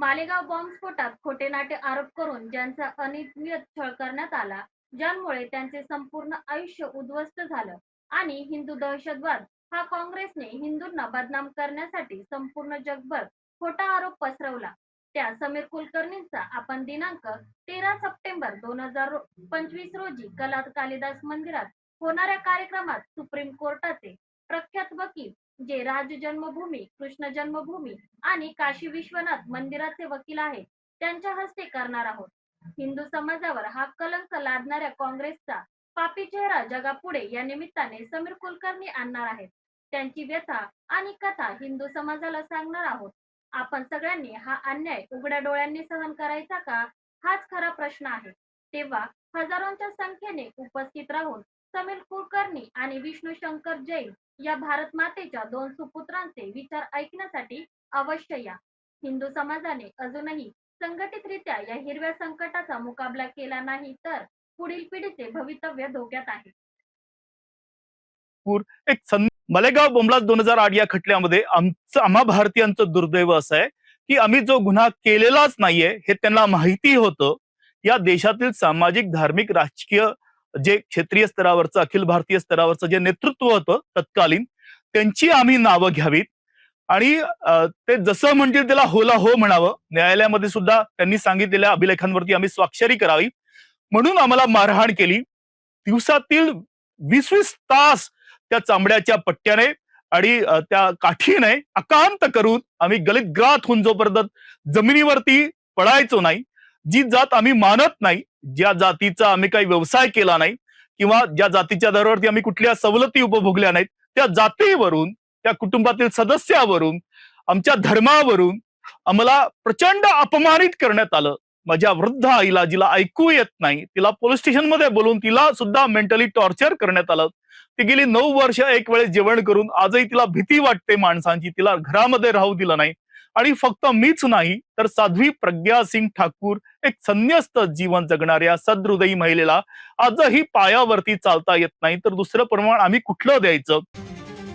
मालेगाव बॉम्बस्फोटात खोटे नाटे आरोप करून ज्यांचा अनियमित छळ करण्यात आला ज्यामुळे त्यांचे संपूर्ण आयुष्य उद्ध्वस्त झालं आणि हिंदू दहशतवाद हा काँग्रेसने हिंदूंना बदनाम करण्यासाठी संपूर्ण जगभर खोटा आरोप पसरवला. त्या समीर कुलकर्णींचा आपण दिनांक तेरा सप्टेंबर दोन हजार पंचवीस रोजी कला कालिदास मंदिरात होणाऱ्या कार्यक्रमात सुप्रीम कोर्टाचे प्रख्यात वकील जे राज जन्मभूमी कृष्ण जन्मभूमी आणि काशी विश्वनाथ मंदिराचे वकील आहेत. त्यांच्या हस्ते करणार आहोत. हिंदू समाजावर हा कलंक लादणाऱ्या काँग्रेसचा पापी चेहरा जगापुढे या निमित्ताने समीर कुलकर्णी आणणार आहेत. त्यांची व्यथा आणि कथा हिंदू समाजाला सांगणार आहोत. आपण सगळ्यांनी हा अन्याय उघड्या डोळ्यांनी सहन करायचा का? हाच खरा प्रश्न आहे. तेव्हा हजारोंच्या संख्येने उपस्थित राहून समीर कुलकर्णी आणि विष्णू शंकर जैन या भारत मातेच्या दोन सुपुत्रांचे विचार ऐकण्यासाठी अवश्य या. हिंदू समाजाने अजूनही संघटितरित्या या हिरव्या संकटाचा मुकाबला केला नाही तर पुढील पिढीचे भवितव्य धोक्यात आहे. एक मलेगाव बोमलाज दोन हजार आठ या खटल्यामध्ये आमचं आम्हा भारतीयांचं दुर्दैव असं आहे की आम्ही जो गुन्हा केलेलाच नाहीये हे त्यांना माहिती होतं. या देशातील सामाजिक धार्मिक राजकीय जे क्षेत्रीय स्तरावरचं अखिल भारतीय स्तरावरचं जे नेतृत्व होतं तत्कालीन त्यांची आम्ही नावं घ्यावीत. आणि ते जसं म्हणतील त्याला होला हो म्हणावं न्यायालयामध्ये सुद्धा त्यांनी सांगितलेल्या अभिलेखांवरती आम्ही स्वाक्षरी करावी. म्हणून आम्हाला मारहाण केली. दिवसातील वीस वीस तास त्या चांबड्याच्या पट्ट्याने आणि त्या काठीने अकांत करून आम्ही गलित ग्रात होऊन जोपर्यंत जमिनीवरती पडायचो नाही जी जात आम्ही मानत नाही ज्या जातीचा आम्ही काही व्यवसाय केला नाही किंवा ज्या जातीच्या दरावरती आम्ही कुठल्या सवलती उपभोगल्या नाहीत त्या जातीवरून त्या कुटुंबातील सदस्यावरून आमच्या धर्मावरून आम्हाला प्रचंड अपमानित करण्यात आलं. माझ्या वृद्ध आईला जिला ऐकू येत नाही तिला पोलीस स्टेशनमध्ये बोलून तिला सुद्धा मेंटली टॉर्चर करण्यात आलं. ती गेली नऊ वर्ष एक वेळेस जेवण करून आजही तिला भीती वाटते माणसांची तिला घरामध्ये राहू दिलं नाही. आणि फक्त मीच नाही तर साध्वी प्रज्ञा सिंग ठाकूर एक संन्यस्त जीवन जगणाऱ्या सदहृदयी महिलेला आजही पायावरती चालता येत नाही. तर दुसरं प्रमाण आम्ही कुठलं द्यायचं?